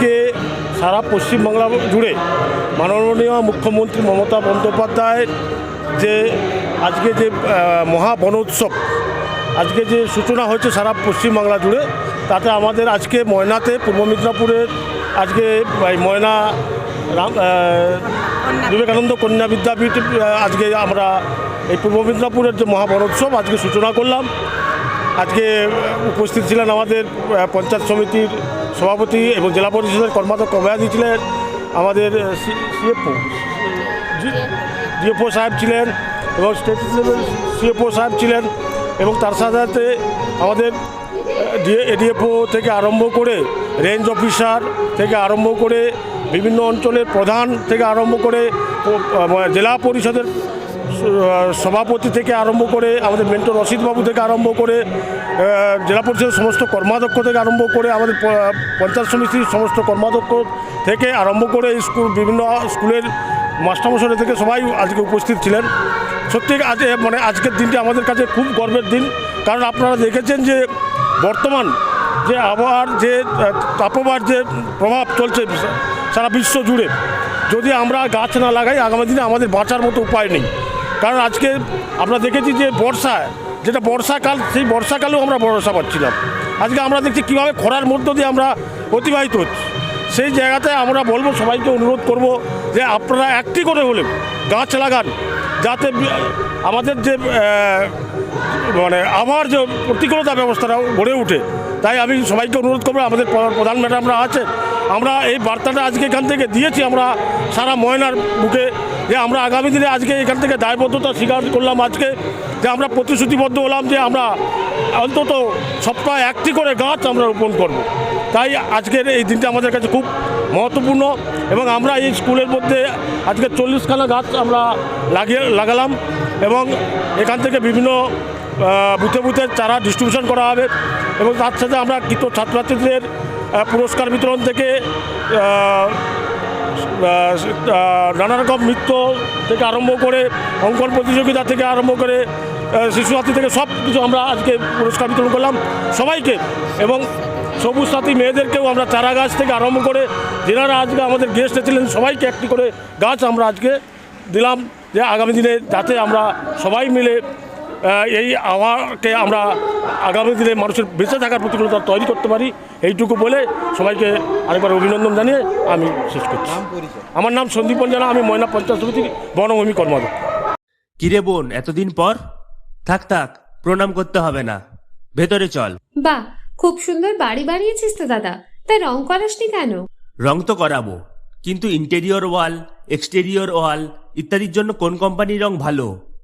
আজকে সারা পশ্চিমবাংলা জুড়ে মাননীয় মুখ্যমন্ত্রী মমতা বন্দ্যোপাধ্যায় যে আজকে যে আহ, মহা বনোৎসব আজকে যে সূচনা হয়েছে সারা পশ্চিমবাংলা জুড়ে তাতে আমাদের আজকে ময়নাতে পূর্ব মিদনাপুরের আজকে ময়না রাম বিবেকানন্দ কন্যা বিদ্যাপীঠ আজকে আমরা এই পূর্ব মিদনাপুরের যে মহা বনোৎসব আজকে সূচনা করলাম। আজকে উপস্থিত ছিলেন আমাদের পঞ্চায়েত সমিতির সভাপতি এবং জেলা পরিষদের কর্মাধ্যক্ষ অভয়াদি ছিলেন আমাদের সিএফও ডিএফও সাহেব ছিলেন এবং স্টেট সিএফও সাহেব ছিলেন এবং তার সাথে সাথে আমাদের এডিএফও থেকে আরম্ভ করে রেঞ্জ অফিসার থেকে আরম্ভ করে বিভিন্ন অঞ্চলের প্রধান থেকে আরম্ভ করে জেলা পরিষদের সভাপতি থেকে আরম্ভ করে আমাদের মেন্টর রশিদবাবু থেকে আরম্ভ করে জেলা পরিষদের সমস্ত কর্মাধ্যক্ষ থেকে আরম্ভ করে আমাদের পঞ্চায়েত সমিতির সমস্ত কর্মাধ্যক্ষ থেকে আরম্ভ করে স্কুল, বিভিন্ন স্কুলের মাস্টারমশাই থেকে সবাই আজকে উপস্থিত ছিলেন। সত্যি আজ মানে আজকের দিনটি আমাদের কাছে খুব গর্বের দিন, কারণ আপনারা দেখেছেন যে বর্তমান যে আবহাওয়ার যে তাপমার যে প্রভাব চলছে সারা বিশ্ব জুড়ে, যদি আমরা গাছ না লাগাই, আগামী দিনে আমাদের বাঁচার মতো উপায় নেই। কারণ আজকে আমরা দেখেছি যে বর্ষা, যেটা বর্ষাকাল, সেই বর্ষাকালেও আমরা ভরসা পাচ্ছিলাম। আজকে আমরা দেখছি কীভাবে খরার মধ্য দিয়ে আমরা অতিবাহিত হচ্ছি। সেই জায়গাতে আমরা বলব, সবাইকে অনুরোধ করব যে আপনারা একটি করে হলেও গাছ লাগান, যাতে আমাদের যে মানে আবহাওয়ার যে প্রতিকূলতা ব্যবস্থাটা গড়ে ওঠে, তাই আমি সবাইকে অনুরোধ করব, আমাদের প্রধান ম্যাডামরা আছে আমরা এই বার্তাটা আজকে এখান থেকে দিয়েছি, আমরা সারা ময়নার বুকে যে আমরা আগামী দিনে আজকে এখান থেকে দায়বদ্ধতা স্বীকার করলাম আজকে, যে আমরা প্রতিশ্রুতিবদ্ধ হলাম যে আমরা অন্তত সপ্তাহে একটি করে গাছ আমরা রোপণ করব। তাই আজকের এই দিনটা আমাদের কাছে খুব মহত্বপূর্ণ এবং আমরা এই স্কুলের মধ্যে আজকে চল্লিশখানা গাছ আমরা লাগিয়ে, লাগালাম এবং এখান থেকে বিভিন্ন বুথে বুথে চারা ডিস্ট্রিবিউশন করা হবে এবং তার সাথে আমরা কৃত ছাত্রছাত্রীদের পুরস্কার বিতরণ থেকে নানা রকম নৃত্য থেকে আরম্ভ করে অঙ্কন প্রতিযোগিতা থেকে আরম্ভ করে শিশু সাথী থেকে সব কিছু আমরা আজকে পুরস্কার বিতরণ করলাম সবাইকে। এবং সবুজ সাথী মেয়েদেরকেও আমরা চারা গাছ থেকে আরম্ভ করে, যেনারা আজকে আমাদের গেস্ট ছিলেন সবাইকে একটি করে গাছ আমরা আজকে দিলাম যে আগামী দিনে যাতে আমরা সবাই মিলে এই আবহাওয়াকে আমরা আগামী দিনে মানুষের বেঁচে থাকার প্রতিকূলতা তৈরি করতে পারি এইটুকু বলে সবাইকে আরেকবার অভিনন্দন জানিয়ে আমি শেষ করছি। আমার নাম সন্দীপন জানা আমি ময়না পঞ্চায়েত সমিতির বনভূমি কর্মাধ্যক্ষ। কিরে বোন এতদিন পর? থাক থাক প্রণাম করতে হবে না। ভেতরে চল। বাহ খুব সুন্দর বাড়ি বানিয়েছিস তো দাদা। তাই রং করাসনি কেন? রং তো করাবো কিন্তু ইন্টেরিয়র ওয়াল এক্সটেরিয়র ওয়াল ইত্যাদির জন্য কোন কোম্পানির রং ভালো?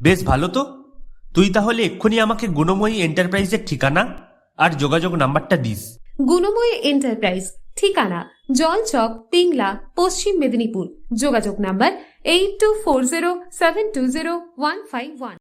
বেশ ভালো তো। তুই তাহলে এক্ষুনি আমাকে গুণময়ী এন্টারপ্রাইজের ঠিকানা আর যোগাযোগ নাম্বারটা দিস। গুণময়ী এন্টারপ্রাইজ ঠিকানা, জলচক, তিংলা, পশ্চিম মেদিনীপুর। যোগাযোগ number eight two four zero seven two zero one five one